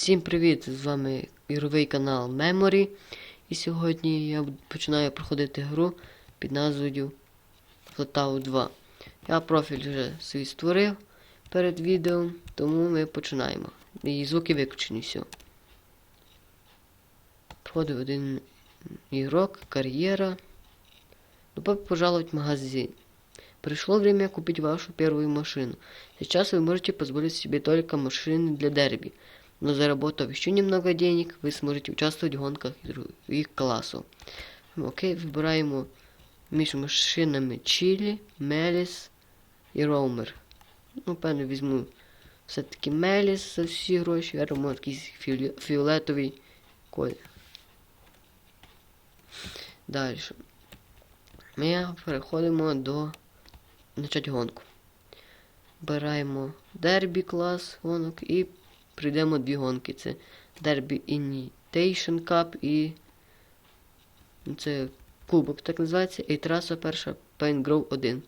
Всім привіт! З вами ігровий канал Memory. І сьогодні я починаю проходити гру під назвою Flatout 2. Я профіль вже свій створив перед відео, тому ми починаємо. І звуки виключені все. Проходив один ігрок, кар'єра. Добро пожаловать в магазин. Пришло время купить вашу первую машину. Сейчас вы можете позволить себе только машины для дерби. Но заработав еще немного денег, вы сможете участвовать в гонках других классов. Окей, вибираємо між машинами Чилі, Меліс і Роумер. Ну, певно, візьму все-таки Меліс за всі гроші, я робимо якийсь фіоле- фіолетовий колір. Далі. Ми переходимо до почать гонку. Беремо дербі клас гонок і прийдемо дві гонки. Це Derby Imitation Cup і це кубок так називається. І траса перша Paint Grove 1.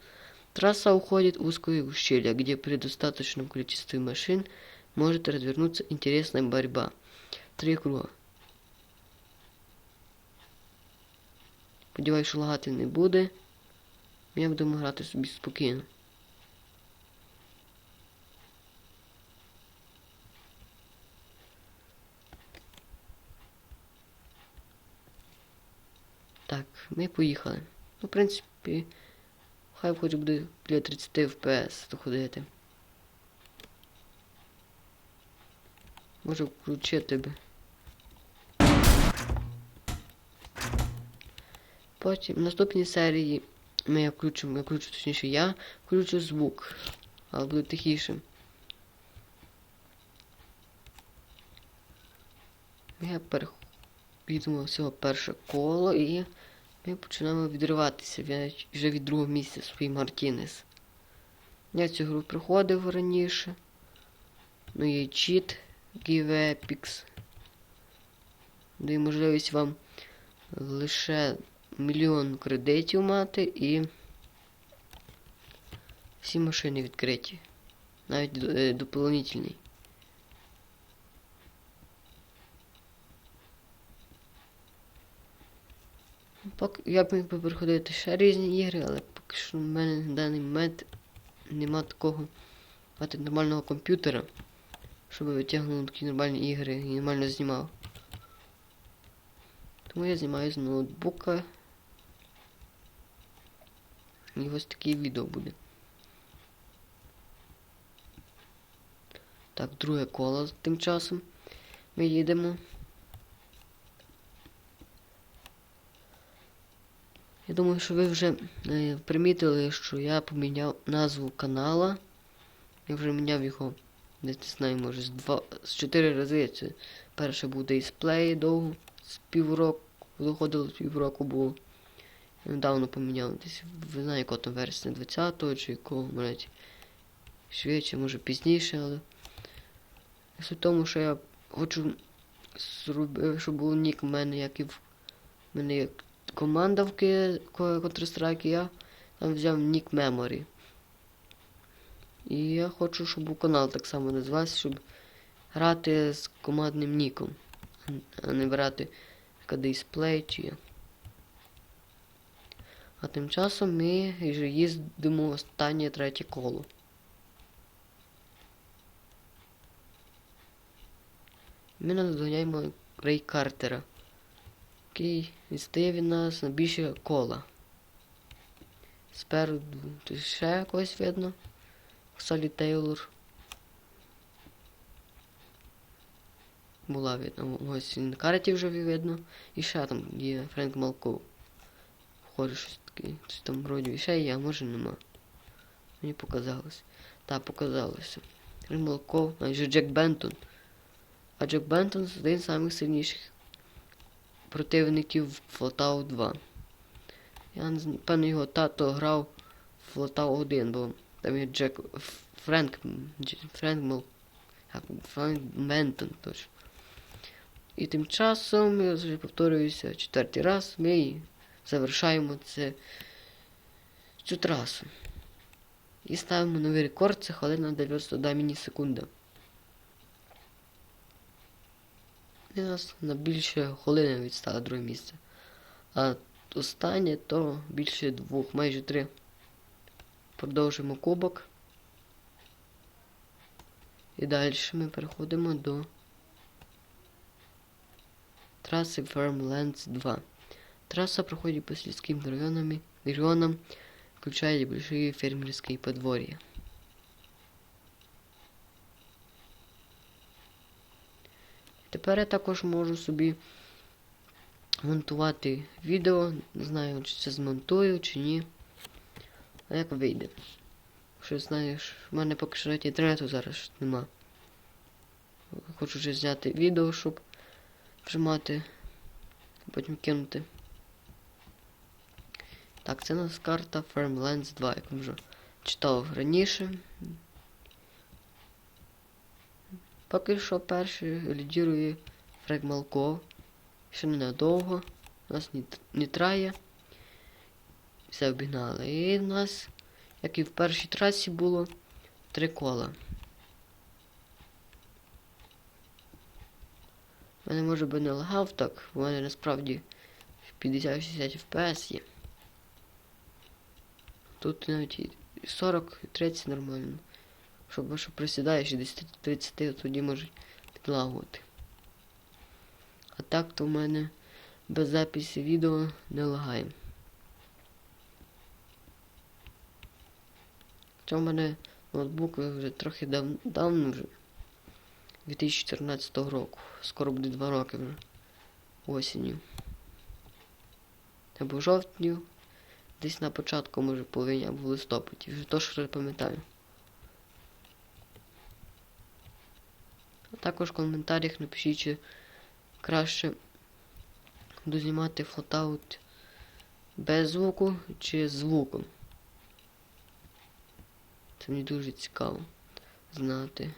Трасса уходит в узкое ущелье, где при достаточном количестве машин может развернуться интересная борьба. Три круга. Сподіваюсь, що лагати не буде. Я будемо грати собі спокійно. Так, ми поїхали. Ну, в принципі, хай хоч буде біля 30 FPS доходити. Може включити би. Потім в наступній серії ми включимо, я включу, точніше я включу звук, але буде тихішим. Я переїдемо всього перше коло і ми починаємо відриватися вже від другого місця свій Мартінес. Я цю гру проходив раніше. Ну є чіт Give Epics. Дає можливість вам лише мільйон кредитів мати і всі машини відкриті. Навіть е. Поки я б міг би проходити ще різні ігри, але поки що в мене на даний момент нема такого мати нормального комп'ютера, щоб витягнув такі нормальні ігри і нормально знімав. Тому я знімаю з ноутбука. І ось таке відео буде. Так, друге коло тим часом. Ми їдемо. Я думаю, що ви вже е, примітили, що я поміняв назву канала. Я вже міняв його, не знаю, може, з два, з чотири рази. Це перше був дисплей довго, з півроку, виходило з півроку було. Я недавно поміняв десь, ви знаєте, яка там версія 20-го чи якого, навіть швидше, може пізніше, але. Суть в тому, що я хочу зробити, щоб був нік в мене, як і в мене є команда в Counter-Strike, я там взяв нік Memory. І я хочу, щоб був канал так само називався, щоб грати з командним ніком, а не брати дисплей чи. А тим часом ми вже їздимо останнє третє коло. Ми наздоганяємо Рей Картера. Який відстає від нас на більше кола. Спереду тут ще якось видно. Салі Тейлор. Була видно. Ось на карті вже видно. І ще там є Френк Малков. Схоже, щось таке. Щось там вроді ще є, а може нема. Мені показалось. Так, показалося. Френк Малков, майже Джек Бентон. А Джек Бентон один з самих сильніших противників в Fallout 2. Я певно його тато грав в Fallout 1, бо там є Джек Френк Френк Мол. Френк Бентон точно. І тим часом, я вже повторююся четвертий раз, ми завершаємо це цю трасу. І ставимо новий рекорд, це хвилина 92 мінісекунди. Вони нас на більше хвилини відстали друге місце. А останнє то більше двох, майже три. Продовжимо кубок. І далі ми переходимо до траси Farmlands 2. Трасса проходит по сельским районам, районам включая большие фермерские подворья. Тепер я також можу собі монтувати відео. Не знаю, чи це змонтую, чи ні. А як вийде. Що знаєш, в мене поки що навіть інтернету зараз нема. Хочу вже зняти відео, щоб вже мати, потім кинути. Так, це у нас карта Farmlands 2, як вже читав раніше. Поки що перший лідірує Фрек Малков. Ще ненадовго. У нас ніт- нітрає. Все обігнали. І в нас, як і в першій трасі було, три кола. У мене може би не лагав так, у мене насправді 50-60 FPS є. Тут навіть 40-30 нормально. Щоб що присідаєш і десь 30 тоді може підлагувати. А так то в мене без записі відео не лагає. Хоча в мене ноутбук вже трохи дав, давно вже. 2014 року. Скоро буде 2 роки вже. Осінню. Або жовтню. Десь на початку, може, половині або в листопаді. Вже точно пам'ятаю. А також в коментарях напишіть, чи краще дознімати флотаут без звуку чи звуком. Це мені дуже цікаво знати.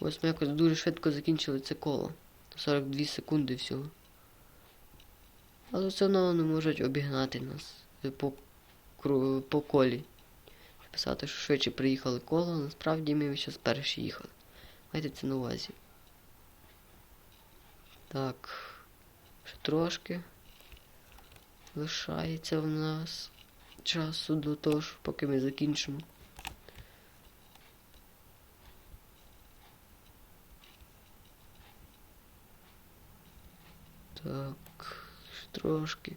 Ось ми якось дуже швидко закінчили це коло. 42 секунди всього. Але все одно вони можуть обігнати нас по, по колі. Писати, що швидше приїхали коло, насправді ми зараз перші їхали. Майте це на увазі. Так. Ще трошки лишається в нас часу до того, що поки ми закінчимо. Так, трошки.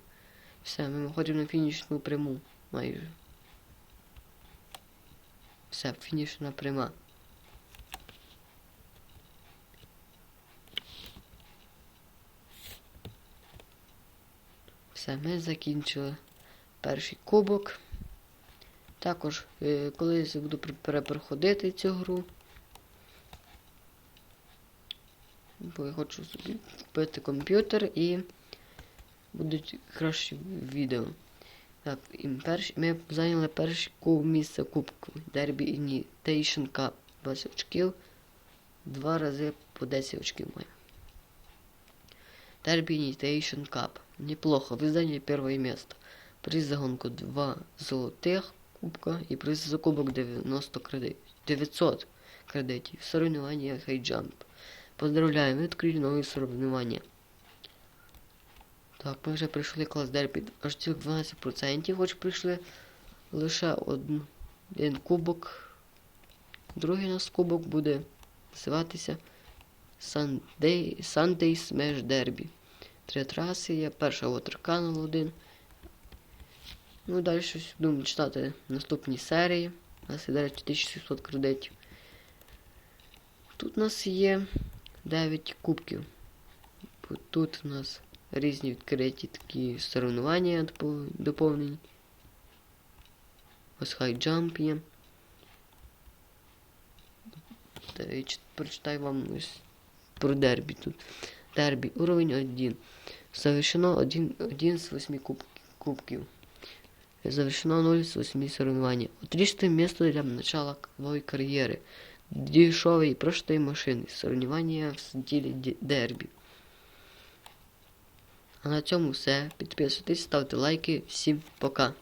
Все, ми виходимо на фінішну пряму майже. Все, фінішна пряма. Все, ми закінчили перший кубок. Також, е, колись я буду перепроходити цю гру. Бо я хочу купити комп'ютер і будуть кращі відео. Так, і перш, ми зайняли перше місце кубку. Derby Imitation Cup. 20 очків. Два рази по 10 очків маємо. Derby Imitation Cup. Неплохо. Вы заняли первое место. Приз за гонку 2 золотих кубка і приз за кубок 90 кредитів. 900 кредитів. Соревновання High Jump. Поздравляємо, відкрили нові соревновання. Так, ми вже прийшли клас дербі. Аж цілих 12%, хоч прийшли лише один, один кубок. Другий у нас кубок буде називатися Sunday Smash Derby. Три траси є, перша Canal 1. Ну далі щось будемо читати наступні серії. У нас є, до речі, 1600 кредитів. Тут у нас є 9 кубків. Тут у нас різні відкриті такі соревнування доповнені. Ось хай джамп є. Прочитаю вам ось про дербі тут. Дербі, уровень 1. Завершено 1, 1 з 8 куб, кубків. Завершено 0 з 8 соревнований. Отличное место для начала новой карьеры. Дешевые и простые машины. Соревнования в стилі ді- дербі. А на цьому все. Підписуйтесь, ставте лайки. Всім пока.